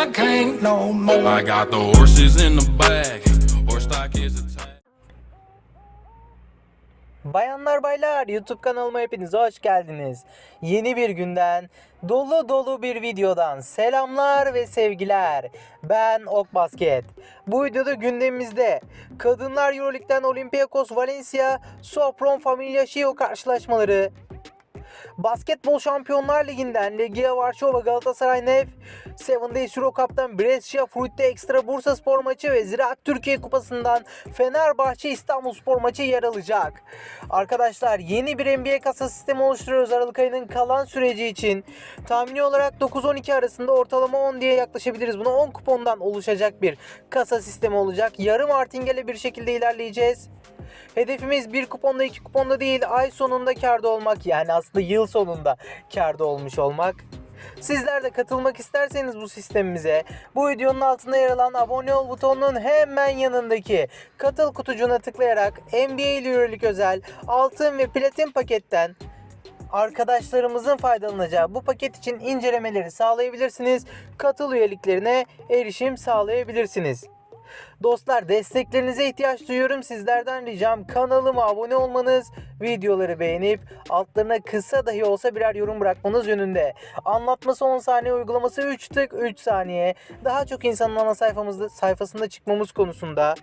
I can't no more. I got the horses in the back. Horse stock is attached. Bayanlar baylar YouTube kanalıma hepiniz hoş geldiniz. Yeni bir günden dolu dolu bir videodan selamlar ve sevgiler. Ben Ok Basket. Bu videoda gündemimizde Kadınlar Euroleague'den Olympiakos Valencia Sopron Familia Şio karşılaşmaları, Basketbol Şampiyonlar Ligi'nden Legia Varşova Galatasaray Nef, Seven Days Euro Cup'tan Brescia Fruit'te Ekstra Bursa Spor maçı ve Ziraat Türkiye Kupası'ndan Fenerbahçe İstanbul Spor maçı yer alacak. Arkadaşlar yeni bir NBA kasa sistemi oluşturuyoruz Aralık ayının kalan süreci için. Tahmini olarak 9-12 arasında ortalama 10 diye yaklaşabiliriz. Buna 10 kupondan oluşacak bir kasa sistemi olacak. Yarım artingele bir şekilde ilerleyeceğiz. Hedefimiz bir kuponda iki kuponda değil ay sonunda karda olmak yani aslında yıl sonunda karda olmuş olmak. Sizler de katılmak isterseniz bu sistemimize bu videonun altında yer alan abone ol butonunun hemen yanındaki katıl kutucuğuna tıklayarak NBA Euroleague özel altın ve platin paketten arkadaşlarımızın faydalanacağı bu paket için incelemeleri sağlayabilirsiniz. Katıl üyeliklerine erişim sağlayabilirsiniz. Dostlar desteklerinize ihtiyaç duyuyorum. Sizlerden ricam kanalıma abone olmanız, videoları beğenip altlarına kısa dahi olsa birer yorum bırakmanız yönünde. Anlatması 10 saniye, uygulaması 3 tık 3 saniye. Daha çok insanın ana sayfamızda sayfasında çıkmamız konusunda,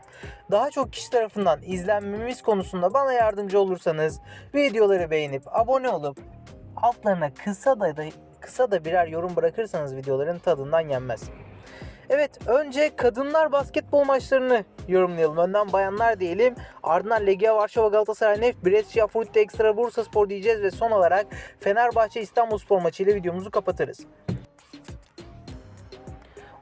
daha çok kişi tarafından izlenmemiz konusunda bana yardımcı olursanız videoları beğenip abone olup altlarına kısa da kısa da birer yorum bırakırsanız videoların tadından yenmez. Evet önce kadınlar basketbol maçlarını yorumlayalım. Önden bayanlar diyelim. Ardından Legia Varşova Galatasaray Nef, Brescia Frutti Ekstra Bursa Spor diyeceğiz ve son olarak Fenerbahçe İstanbul Spor maçı ile videomuzu kapatırız.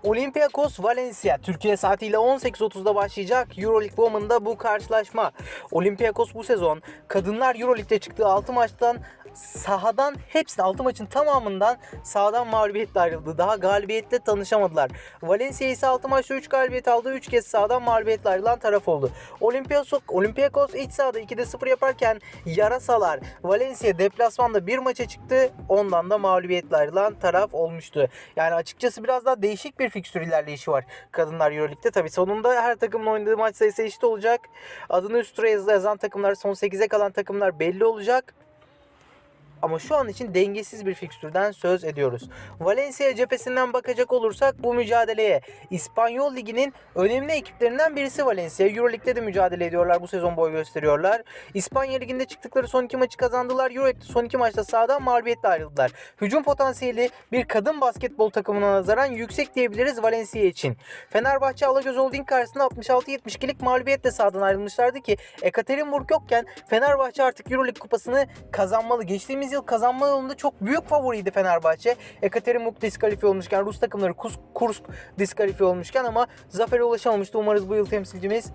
Olympiakos Valencia Türkiye saatiyle 18.30'da başlayacak Euroleague Women'da bu karşılaşma. Olympiakos bu sezon kadınlar Euroleague'de çıktığı 6 maçtan sahadan hepsini 6 maçın tamamından sahadan mağlubiyetle ayrıldı. Daha galibiyetle tanışamadılar. Valencia ise 6 maçta 3 galibiyet aldı. 3 kez sahadan mağlubiyetle ayrılan taraf oldu. Olympiakos, Olympiakos iç sahada 2'de 0 yaparken yarasalar Valencia deplasmanda bir maça çıktı. Ondan da mağlubiyetle ayrılan taraf olmuştu. Yani açıkçası biraz daha değişik bir fikstür ilerleyişi var. Kadınlar Euroleague'de tabi sonunda her takımın oynadığı maç sayısı eşit olacak. Adını üst yazan takımlar son 8'e kalan takımlar belli olacak. Ama şu an için dengesiz bir fikstürden söz ediyoruz. Valencia cephesinden bakacak olursak bu mücadeleye İspanyol Ligi'nin önemli ekiplerinden birisi Valencia. Euroleague'de de mücadele ediyorlar. Bu sezon boy gösteriyorlar. İspanya Ligi'nde çıktıkları son iki maçı kazandılar. Euroleague'de son iki maçta sahadan mağlubiyetle ayrıldılar. Hücum potansiyeli bir kadın basketbol takımına nazaran yüksek diyebiliriz Valencia için. Fenerbahçe Alagöz Holding karşısında 66-72'lik mağlubiyetle sahadan ayrılmışlardı ki Ekaterinburg yokken Fenerbahçe artık Euroleague kupasını kazanmalı. Geçtiğimiz yıl kazanma yolunda çok büyük favoriydi Fenerbahçe. Ekaterinburg diskalifiye olmuşken, Rus takımları Kursk, Kursk diskalifiye olmuşken ama zafere ulaşamamıştı. Umarız bu yıl temsilcimiz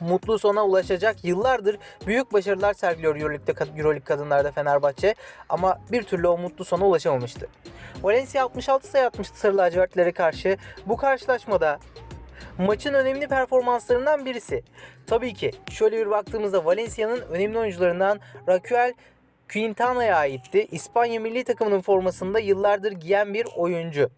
mutlu sona ulaşacak. Yıllardır büyük başarılar sergiliyor Euroleague'de, Euroleague kadınlarda Fenerbahçe ama bir türlü o mutlu sona ulaşamamıştı. Valencia 66 sayı atmıştı Sarı lacivertlere karşı. Bu karşılaşmada maçın önemli performanslarından birisi. Tabii ki şöyle bir baktığımızda Valencia'nın önemli oyuncularından Raquel Quintana'ya aitti. İspanya milli takımının formasında yıllardır giyen bir oyuncu.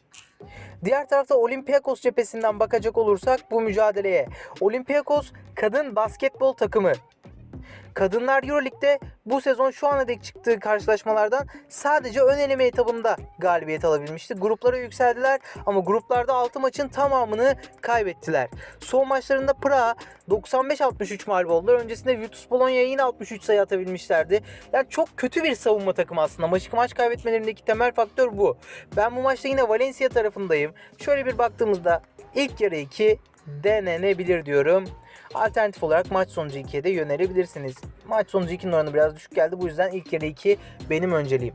Diğer tarafta Olympiakos cephesinden bakacak olursak bu mücadeleye. Olympiakos kadın basketbol takımı. Kadınlar Euroleague'de bu sezon şu ana dek çıktığı karşılaşmalardan sadece ön eleme etabında galibiyet alabilmişti. Gruplara yükseldiler ama gruplarda 6 maçın tamamını kaybettiler. Son maçlarında Praha 95-63 mağlup oldular. Öncesinde Virtus Bologna yine 63 sayı atabilmişlerdi. Yani çok kötü bir savunma takımı aslında. Maç, maç kaybetmelerindeki temel faktör bu. Ben bu maçta yine Valencia tarafındayım. Şöyle bir baktığımızda ilk yarı 2 denenebilir diyorum. Alternatif olarak maç sonucu 2'ye de yönelebilirsiniz. Maç sonucu 2'nin oranı biraz düşük geldi. Bu yüzden ilk yarı 2 benim önceliğim.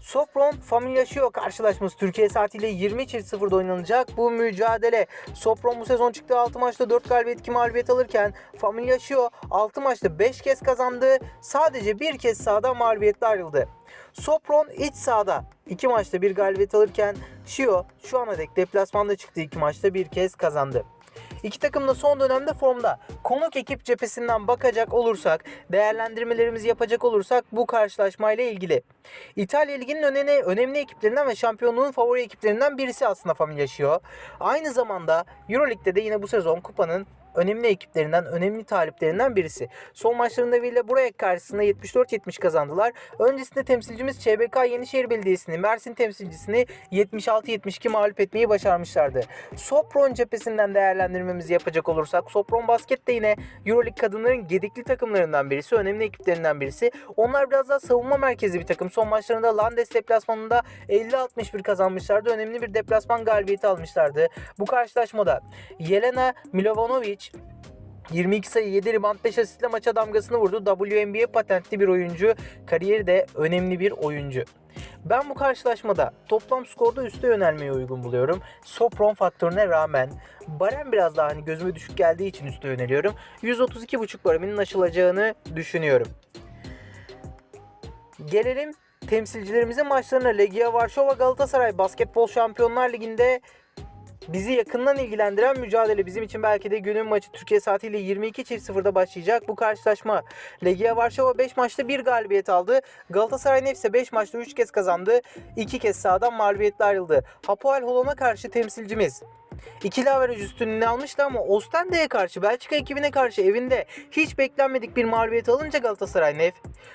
Sopron Familia Şio karşılaşması Türkiye saatiyle 20.00'da oynanacak bu mücadele. Sopron bu sezon çıktığı 6 maçta 4 galibiyet 2 mağlubiyet alırken Familia Şio 6 maçta 5 kez kazandı. Sadece bir kez sahada mağlubiyetle ayrıldı. Sopron iç sahada 2 maçta 1 galibiyet alırken Şio şu ana dek deplasmanda çıktığı 2 maçta bir kez kazandı. İki takım da son dönemde formda. Konuk ekip cephesinden bakacak olursak, değerlendirmelerimizi yapacak olursak bu karşılaşmayla ilgili. İtalya Ligi'nin önemli, önemli ekiplerinden ve şampiyonluğun favori ekiplerinden birisi aslında Familyasio. Aynı zamanda Euroleague'de de yine bu sezon kupanın önemli ekiplerinden, önemli taliplerinden birisi. Son maçlarında Villa Buraya karşısında 74-70 kazandılar. Öncesinde temsilcimiz ÇBK Yenişehir Belediyesi'ni, Mersin temsilcisini 76-72 mağlup etmeyi başarmışlardı. Sopron cephesinden değerlendirmemizi yapacak olursak, Sopron Basket de yine Euroleague kadınların gedikli takımlarından birisi, önemli ekiplerinden birisi. Onlar biraz daha savunma merkezi bir takım. Son maçlarında Landes deplasmanında 50-61 kazanmışlardı. Önemli bir deplasman galibiyeti almışlardı. Bu karşılaşmada Yelena Milovanovic 22 sayı 7 rebound 5 asistle maça damgasını vurdu. WNBA patentli bir oyuncu. Kariyeri de önemli bir oyuncu. Ben bu karşılaşmada toplam skorda üste yönelmeyi uygun buluyorum. Sopron faktörüne rağmen barem biraz daha hani gözüme düşük geldiği için üste yöneliyorum. 132.5 bareminin aşılacağını düşünüyorum. Gelelim temsilcilerimizin maçlarına. Legia Varşova Galatasaray Basketbol Şampiyonlar Ligi'nde bizi yakından ilgilendiren mücadele bizim için belki de günün maçı Türkiye saatiyle 22.00'da başlayacak bu karşılaşma. Legia Varşova 5 maçta 1 galibiyet aldı. Galatasaray Nefse 5 maçta 3 kez kazandı. 2 kez sahadan mağlubiyetle ayrıldı. Hapoel Holon'a karşı temsilcimiz İkili averaj üstünlüğünü almıştı ama Ostende'ye karşı Belçika ekibine karşı evinde hiç beklenmedik bir mağlubiyet alınca Galatasaray Nef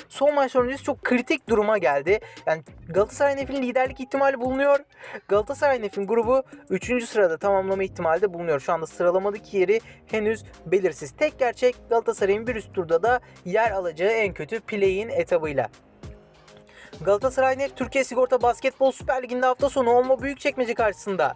son maç öncesi çok kritik duruma geldi. Yani Galatasaray Nef'in liderlik ihtimali bulunuyor. Galatasaray Nef'in grubu 3. sırada tamamlama ihtimali de bulunuyor. Şu anda sıralamadaki yeri henüz belirsiz. Tek gerçek Galatasaray'ın bir üst turda da yer alacağı en kötü play-in etabıyla. Galatasaray Nef Türkiye Sigorta Basketbol Süper Ligi'nde hafta sonu Olma Büyükçekmece karşısında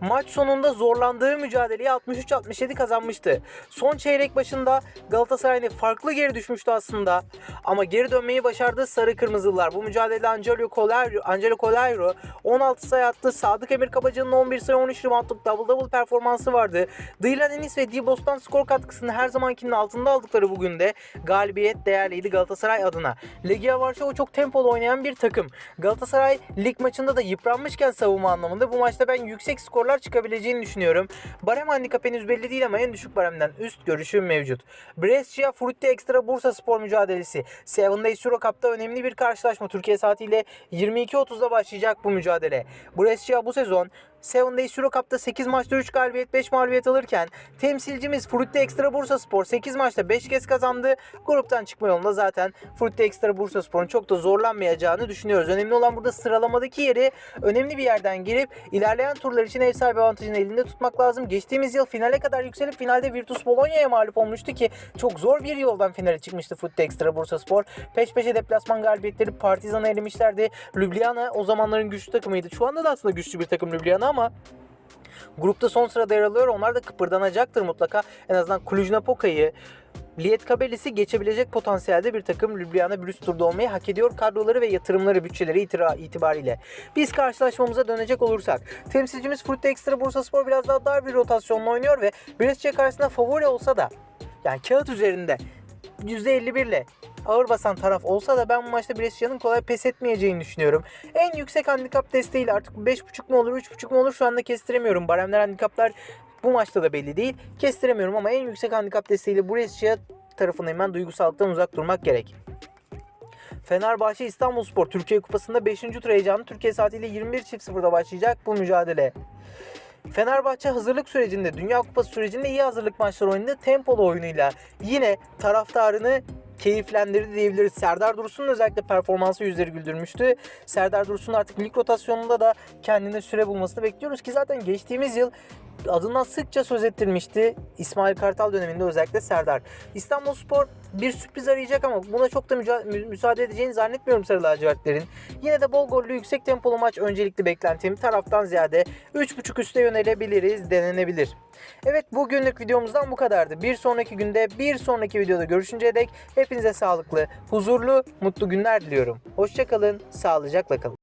Maç sonunda zorlandığı mücadeleyi 63-67 kazanmıştı. Son çeyrek başında Galatasaray'ın farklı geri düşmüştü aslında. Ama geri dönmeyi başardı Sarı Kırmızılılar. Bu mücadelede Angelo Colairo, Angelo Colairo 16 sayı attı. Sadık Emir Kabacı'nın 11 sayı 13 reboundluk double double performansı vardı. Dylan Enis ve Dibos'tan skor katkısını her zamankinin altında aldıkları bugün de galibiyet değerliydi Galatasaray adına. Legia Varşova çok tempolu oynayan bir takım. Galatasaray lig maçında da yıpranmışken savunma anlamında bu maçta ben yüksek skorlar çıkabileceğini düşünüyorum. Barem handikap henüz belli değil ama en düşük baremden üst görüşüm mevcut. Brescia Frutti Extra Bursa spor mücadelesi. Seven Days Euro Cup'ta önemli bir karşılaşma. Türkiye saatiyle 22.30'da başlayacak bu mücadele. Brescia bu sezon Seven Days Euro Cup'ta 8 maçta 3 galibiyet 5 mağlubiyet alırken temsilcimiz Frutti Extra Bursa Spor 8 maçta 5 kez kazandı. Gruptan çıkma yolunda zaten Frutti Extra Bursa Spor'un çok da zorlanmayacağını düşünüyoruz. Önemli olan burada sıralamadaki yeri önemli bir yerden girip ilerleyen turlar için ev sahibi avantajını elinde tutmak lazım. Geçtiğimiz yıl finale kadar yükselip finalde Virtus Bologna'ya mağlup olmuştu ki çok zor bir yoldan finale çıkmıştı Frutti Extra Bursa Spor. Peş peşe deplasman galibiyetleri Partizan'ı elemişlerdi. Ljubljana o zamanların güçlü takımıydı. Şu anda da aslında güçlü bir takım Ljubljana ama grupta son sırada yer alıyor. Onlar da kıpırdanacaktır mutlaka. En azından Cluj-Napoca'yı Lietkabelis'i geçebilecek potansiyelde bir takım Ljubljana bir üst turda olmayı hak ediyor kadroları ve yatırımları bütçeleri itira- itibariyle. Biz karşılaşmamıza dönecek olursak temsilcimiz Frutti Extra Bursaspor biraz daha dar bir rotasyonla oynuyor ve Brescia karşısında favori olsa da yani kağıt üzerinde %51 ile ağır basan taraf olsa da ben bu maçta Brescia'nın kolay pes etmeyeceğini düşünüyorum. En yüksek handikap desteğiyle artık 5.5 mu olur 3.5 mu olur şu anda kestiremiyorum. Baremler handikaplar bu maçta da belli değil. Kestiremiyorum ama en yüksek handikap desteğiyle Brescia tarafına hemen duygusallıktan uzak durmak gerek. Fenerbahçe İstanbulspor Türkiye Kupası'nda 5. tur heyecanı Türkiye saatiyle 21.00'da başlayacak bu mücadele. Fenerbahçe hazırlık sürecinde, Dünya Kupası sürecinde iyi hazırlık maçları oynadı. Tempolu oyunuyla yine taraftarını keyiflendirdi diyebiliriz. Serdar Dursun'un özellikle performansı yüzleri güldürmüştü. Serdar Dursun artık lig rotasyonunda da kendine süre bulmasını bekliyoruz ki zaten geçtiğimiz yıl adından sıkça söz ettirmişti. İsmail Kartal döneminde özellikle Serdar. İstanbulspor bir sürpriz arayacak ama buna çok da müsaade edeceğini zannetmiyorum Sarı Lacivertlerin. Yine de bol gollü yüksek tempolu maç öncelikli beklentim taraftan ziyade 3.5 üste yönelebiliriz denenebilir. Evet bugünlük videomuzdan bu kadardı. Bir sonraki günde bir sonraki videoda görüşünceye dek hepinize sağlıklı, huzurlu, mutlu günler diliyorum. Hoşçakalın, sağlıcakla kalın.